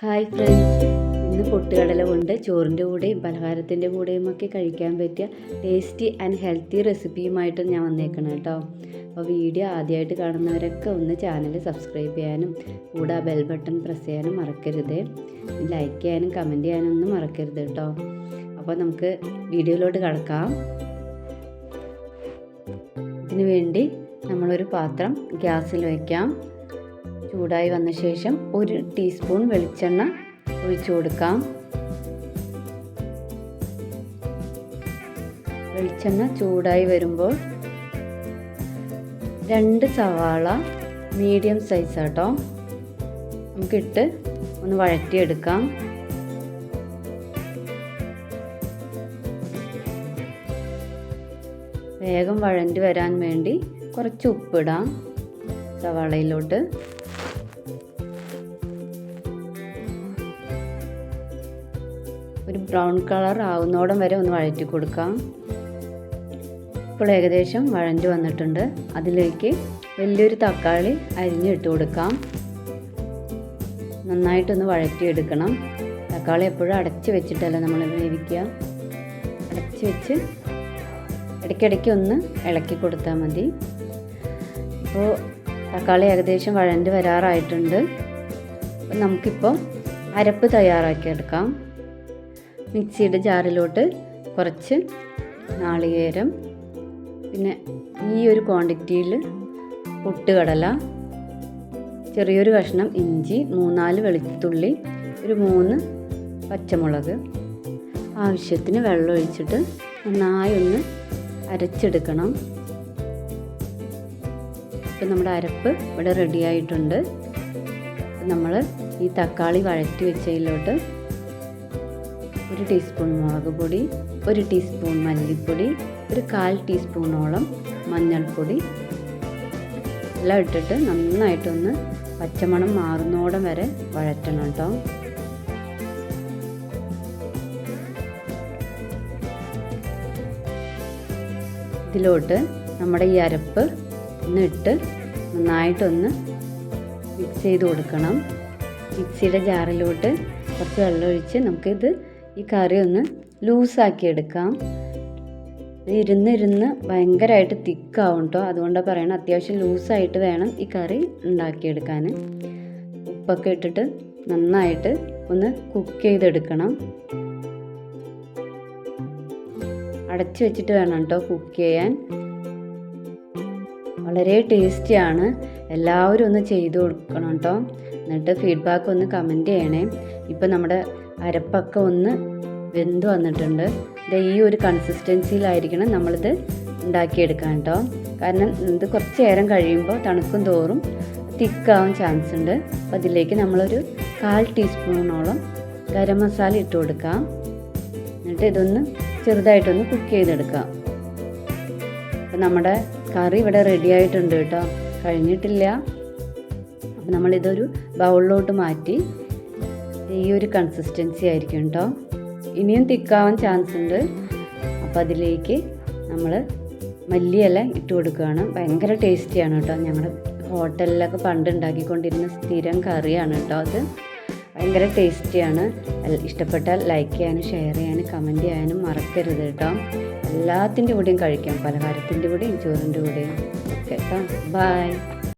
Hi friends. ഇന്ന് പൊട്ടുകടല കൊണ്ട് ചോറിന്റെ കൂടെയും പലഹാരത്തിന്റെ കൂടെയും ഒക്കെ കഴിക്കാൻ പറ്റിയ ടേസ്റ്റി ആൻഡ് ഹെൽത്തി റെസിപ്പിയുമായിട്ട് ഞാൻ വന്നേക്കണം കേട്ടോ. അപ്പോൾ വീഡിയോ ആദ്യമായിട്ട് കാണുന്നവരൊക്കെ ഒന്ന് ചാനൽ സബ്സ്ക്രൈബ് ചെയ്യാനും കൂടെ ബെൽ ബട്ടൺ പ്രസ് ചെയ്യാനും മറക്കരുത്. ലൈക്ക് ചെയ്യാനും കമന്റ് ചെയ്യാനും ഒന്നും മറക്കരുത് കേട്ടോ. അപ്പോൾ നമുക്ക് വീഡിയോയിലോട്ട് കടക്കാം. ഇതിനു വേണ്ടി നമ്മളൊരു പാത്രം ഗ്യാസിൽ വയ്ക്കാം ചൂടായി വന്ന ശേഷം ഒരു ടീസ്പൂൺ വെളിച്ചെണ്ണ ഒഴിച്ചു കൊടുക്കാം. വെളിച്ചെണ്ണ ചൂടായി വരുമ്പോൾ രണ്ട് സവാള മീഡിയം സൈസ് ആട്ടോ. നമുക്കിട്ട് ഒന്ന് വഴറ്റിയെടുക്കാം. വേഗം വഴണ്ടി വരാൻ വേണ്ടി കുറച്ച് ഉപ്പിടാം സവാളയിലോട്ട്. ഒരു ബ്രൗൺ കളർ ആവുന്നോടം വരെ ഒന്ന് വഴറ്റി കൊടുക്കാം. ഇപ്പോൾ ഏകദേശം വഴഞ്ഞു വന്നിട്ടുണ്ട്. അതിലേക്ക് വലിയൊരു തക്കാളി അരിഞ്ഞിട്ട് കൊടുക്കാം. നന്നായിട്ടൊന്ന് വഴറ്റിയെടുക്കണം. തക്കാളി എപ്പോഴും അടച്ച് വെച്ചിട്ടല്ല നമ്മൾ വേവിക്കുക. അടച്ച് വെച്ച് ഇടയ്ക്കിടയ്ക്ക് ഒന്ന് ഇളക്കി കൊടുത്താൽ മതി. ഇപ്പോൾ തക്കാളി ഏകദേശം വഴണ്ട് വരാറായിട്ടുണ്ട്. നമുക്കിപ്പോൾ അരപ്പ് തയ്യാറാക്കിയെടുക്കാം. മിക്സിയുടെ ജാറിലോട്ട് കുറച്ച് നാളികേരം പിന്നെ ഈ ഒരു ക്വാണ്ടിറ്റിയിൽ പൊട്ടുകടല ചെറിയൊരു കഷ്ണം ഇഞ്ചി മൂന്നാൽ വെളുത്തുള്ളി ഒരു മൂന്ന് പച്ചമുളക്. ആവശ്യത്തിന് വെള്ളം ഒഴിച്ചിട്ട് നന്നായി ഒന്ന് അരച്ചെടുക്കണം. ഇപ്പം നമ്മുടെ അരപ്പ് ഇവിടെ റെഡിയായിട്ടുണ്ട് നമ്മൾ ഈ തക്കാളി വഴറ്റി വെച്ചതിലോട്ട് ഒരു ടീസ്പൂൺ മുളക് പൊടി ഒരു ടീസ്പൂൺ മല്ലിപ്പൊടി ഒരു കാൽ ടീസ്പൂണോളം മഞ്ഞൾപ്പൊടി. എല്ലാം ഇട്ടിട്ട് നന്നായിട്ടൊന്ന് പച്ചമണം മാറുന്നോടം വരെ വഴറ്റണം കേട്ടോ ഇതിലോട്ട് നമ്മുടെ ഈ അരപ്പ് ഒന്ന് ഇട്ട് നന്നായിട്ടൊന്ന് മിക്സ് ചെയ്ത് കൊടുക്കണം. മിക്സിയുടെ ജാറിലോട്ട് കുറച്ച് വെള്ളം ഒഴിച്ച് നമുക്കിത് ഈ കറി ഒന്ന് ലൂസാക്കി എടുക്കാം ഇരുന്ന് ഇരുന്ന് ഭയങ്കരമായിട്ട് തിക്കാവും കേട്ടോ അതുകൊണ്ടാണ് പറയണം അത്യാവശ്യം ലൂസായിട്ട് വേണം ഈ കറി ഉണ്ടാക്കിയെടുക്കാൻ ഉപ്പൊക്കെ ഇട്ടിട്ട് നന്നായിട്ട് ഒന്ന് കുക്ക് ചെയ്തെടുക്കണം. അടച്ചു വെച്ചിട്ട് വേണം കേട്ടോ കുക്ക് ചെയ്യാൻ. വളരെ ടേസ്റ്റിയാണ്. എല്ലാവരും ഒന്ന് ചെയ്തു കൊടുക്കണം കേട്ടോ എന്നിട്ട് ഫീഡ്ബാക്ക് ഒന്ന് കമന്റ് ചെയ്യണേ. ഇപ്പം നമ്മുടെ അരപ്പൊക്കെ ഒന്ന് വെന്ത് വന്നിട്ടുണ്ട്. ഇത് ഈ ഒരു കൺസിസ്റ്റൻസിയിലായിരിക്കണം നമ്മളിത് ഉണ്ടാക്കിയെടുക്കാൻ കേട്ടോ. കാരണം ഇത് കുറച്ച് നേരം കഴിയുമ്പോൾ തണുക്കും തോറും തിക്കാവാൻ ചാൻസ് ഉണ്ട്. അപ്പോൾ അതിലേക്ക് നമ്മളൊരു കാൽ ടീസ്പൂണോളം ഗരം മസാല ഇട്ട് കൊടുക്കാം. എന്നിട്ട് ഇതൊന്ന് ചെറുതായിട്ടൊന്ന് കുക്ക് ചെയ്തെടുക്കാം. അപ്പം നമ്മുടെ കറി ഇവിടെ റെഡി ആയിട്ടുണ്ട് കേട്ടോ. കഴിഞ്ഞിട്ടില്ല. അപ്പം നമ്മളിതൊരു ബൗളിലോട്ട് മാറ്റി ഈ ഒരു കൺസിസ്റ്റൻസി ആയിരിക്കും കേട്ടോ ഇനിയും തിക്കാവാൻ ചാൻസ് ഉണ്ട്. അപ്പോൾ അതിലേക്ക് നമ്മൾ മല്ലിയില ഇട്ട് കൊടുക്കുകയാണ്. ഭയങ്കര ടേസ്റ്റിയാണ് കേട്ടോ ഞങ്ങളുടെ ഹോട്ടലിലൊക്കെ പണ്ട് ഉണ്ടാക്കിക്കൊണ്ടിരുന്ന സ്ഥിരം കറിയാണ് കേട്ടോ അത്. ഭയങ്കര ടേസ്റ്റിയാണ് ഇഷ്ടപ്പെട്ടാൽ ലൈക്ക് ചെയ്യാനും ഷെയർ ചെയ്യാനും കമന്റ് ചെയ്യാനും മറക്കരുത് കേട്ടോ എല്ലാത്തിന്റെ കൂടെയും കഴിക്കാം. പലഹാരത്തിന്റെ കൂടെയും ചോറിന്റെ കൂടെയും ഓക്കെ കേട്ടോ ബായ്